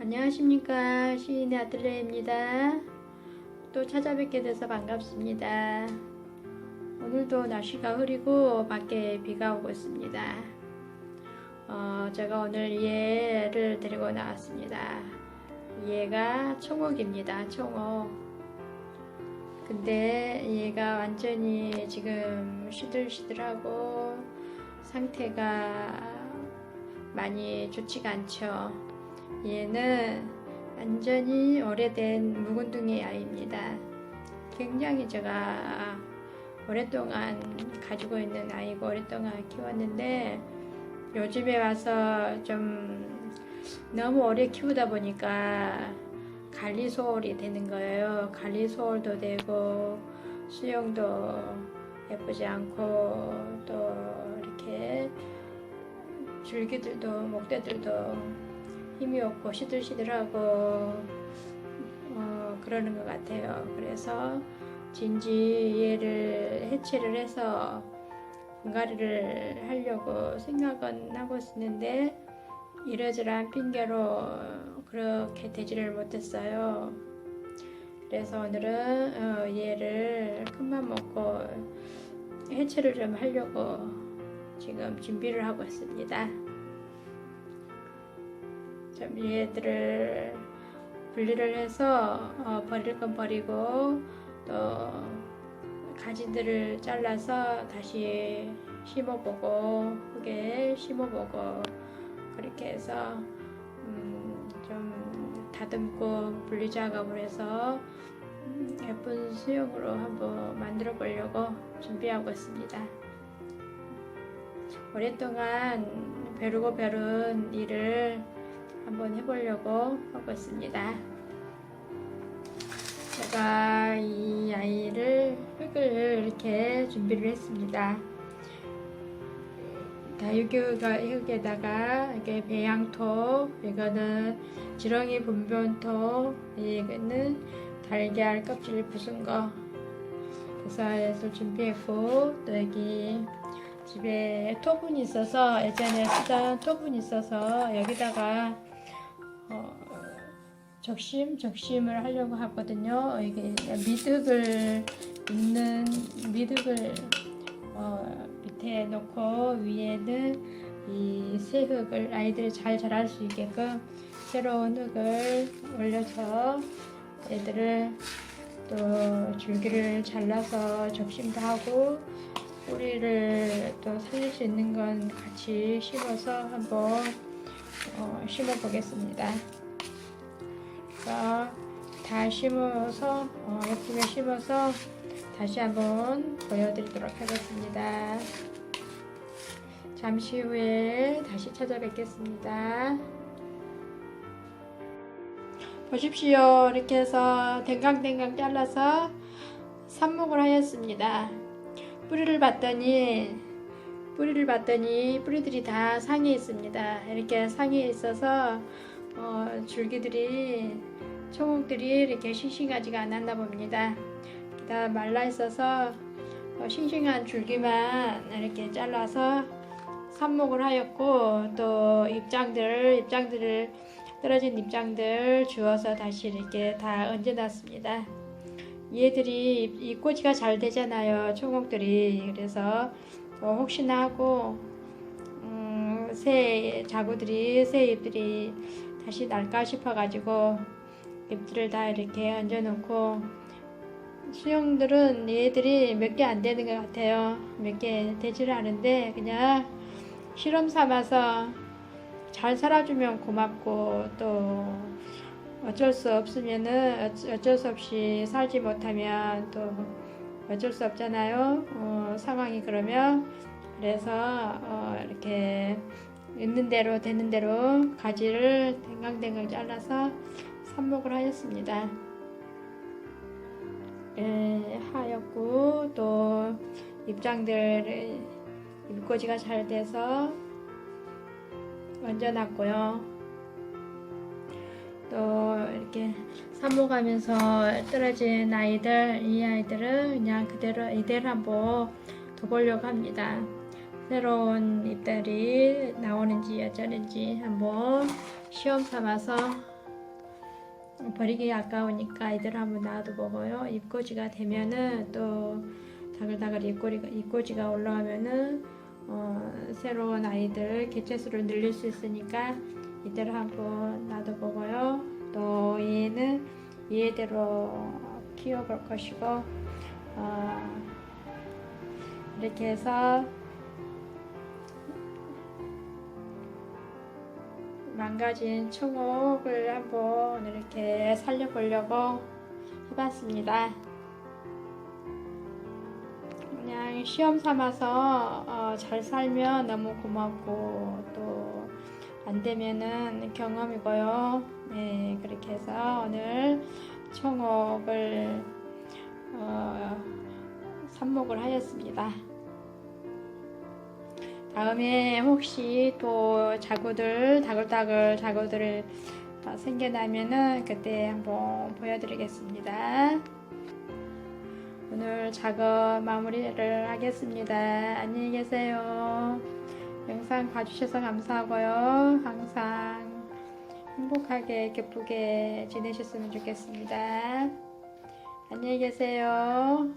안녕하십니까 시인의 아틀레입니다. 또 찾아뵙게 돼서 반갑습니다. 오늘도 날씨가 흐리고 밖에 비가 오고 있습니다. 어, 제가 오늘 얘를 데리고 나왔습니다. 얘가 청옥입니다. 청옥. 근데 얘가 완전히 지금 시들시들하고 상태가 많이 좋지가 않죠. 얘는 완전히 오래된 묵은둥이 아이입니다. 굉장히 제가 오랫동안 가지고 있는 아이고 오랫동안 키웠는데 요즘에 와서 좀 너무 오래 키우다 보니까 관리소홀이 되는 거예요. 관리소홀도 되고 수영도 예쁘지 않고 또 이렇게 줄기들도 목대들도 힘이 없고 시들시들하고 어, 그러는 것 같아요. 그래서 진지 얘를 해체를 해서 분갈이를 하려고 생각은 하고 있었는데 이러저러한 핑계로 그렇게 되지를 못했어요. 그래서 오늘은 어, 얘를 큰맘 먹고 해체를 좀 하려고 지금 준비를 하고 있습니다. 좀 얘들을 분리를 해서 어, 버릴 건 버리고 또 가지들을 잘라서 다시 심어보고 흙에 심어보고 그렇게 해서 음, 좀 다듬고 분리 작업을 해서 음, 예쁜 수영으로 한번 만들어 보려고 준비하고 있습니다. 오랫동안 벼르고 벼른 일을 한번 해보려고 하고 있습니다. 제가 이 아이를 흙을 이렇게 준비를 했습니다. 다육유가 흙에다가 이게 배양토, 이거는 지렁이 분변토, 이거는 달걀 껍질 부순 거. 그래서 준비했고 또 여기 집에 토분이 있어서 예전에 쓰던 토분이 있어서 여기다가 어, 적심 적심을 하려고 하거든요. 이게 미득을 있는 미득을 어, 밑에 놓고 위에는 이 새 흙을 아이들이 잘 자랄 수 있게끔 새로운 흙을 올려서 애들을 또 줄기를 잘라서 적심도 하고 뿌리를 또 살릴 수 있는 건 같이 심어서 한번 어, 심어 보겠습니다. 자, 다 심어서 어, 예쁘게 심어서 다시 한번 보여드리도록 하겠습니다. 잠시 후에 다시 찾아뵙겠습니다. 보십시오. 이렇게 해서 댕강댕강 잘라서 삽목을 하였습니다. 뿌리를 봤더니 뿌리를 봤더니 뿌리들이 다 상에 있습니다. 이렇게 상에 있어서 어, 줄기들이 초목들이 이렇게 싱싱하지가 않았나 봅니다. 다 말라 있어서 어, 싱싱한 줄기만 이렇게 잘라서 삽목을 하였고 또 입장들 입장들을 떨어진 입장들 주워서 다시 이렇게 다 얹어놨습니다. 얘들이 이 꼬지가 잘 되잖아요. 초목들이 그래서 뭐 혹시나 하고 음, 새 자구들이 새 잎들이 다시 날까 싶어가지고 잎들을 다 이렇게 얹어놓고 수영들은 얘들이 몇 개 안 되는 것 같아요. 몇 개 되지를 않은데 그냥 실험 삼아서 잘 살아주면 고맙고 또 어쩔 수 없으면은 어쩔 수 없이 살지 못하면 또 어쩔 수 없잖아요. 어, 상황이 그러면 그래서 어, 이렇게 있는 대로 되는 대로 가지를 댕강댕강 잘라서 삽목을 하였습니다. 예, 하였고 또 입장들 입꼬지가 잘 돼서 얹어놨고요. 또 이렇게 삽목하면서 떨어진 아이들, 이 아이들은 그냥 그대로 이대로 한번 둬보려고 합니다. 새로운 잎들이 나오는지 어쩌는지 한번 시험 삼아서 버리기 아까우니까 이들 한번 놔둬보고요. 입꼬지가 되면은 또 다글다글 입꼬리가, 입꼬지가 올라오면은 어, 새로운 아이들 개체수를 늘릴 수 있으니까 이대로 한번 놔둬보고요. 또 얘는 얘대로 키워볼 것이고 어, 이렇게 해서 망가진 청옥을 한번 이렇게 살려보려고 해봤습니다. 그냥 시험 삼아서 어, 잘 살면 너무 고맙고 또 안 되면은 경험이고요. 네, 그렇게 해서 오늘 청옥을 어, 삽목을 하였습니다. 다음에 혹시 또 자구들 다글다글 자구들 어, 생겨나면은 그때 한번 보여드리겠습니다. 오늘 작업 마무리를 하겠습니다. 안녕히 계세요. 영상 봐주셔서 감사하고요. 항상 행복하게 기쁘게 지내셨으면 좋겠습니다. 안녕히 계세요.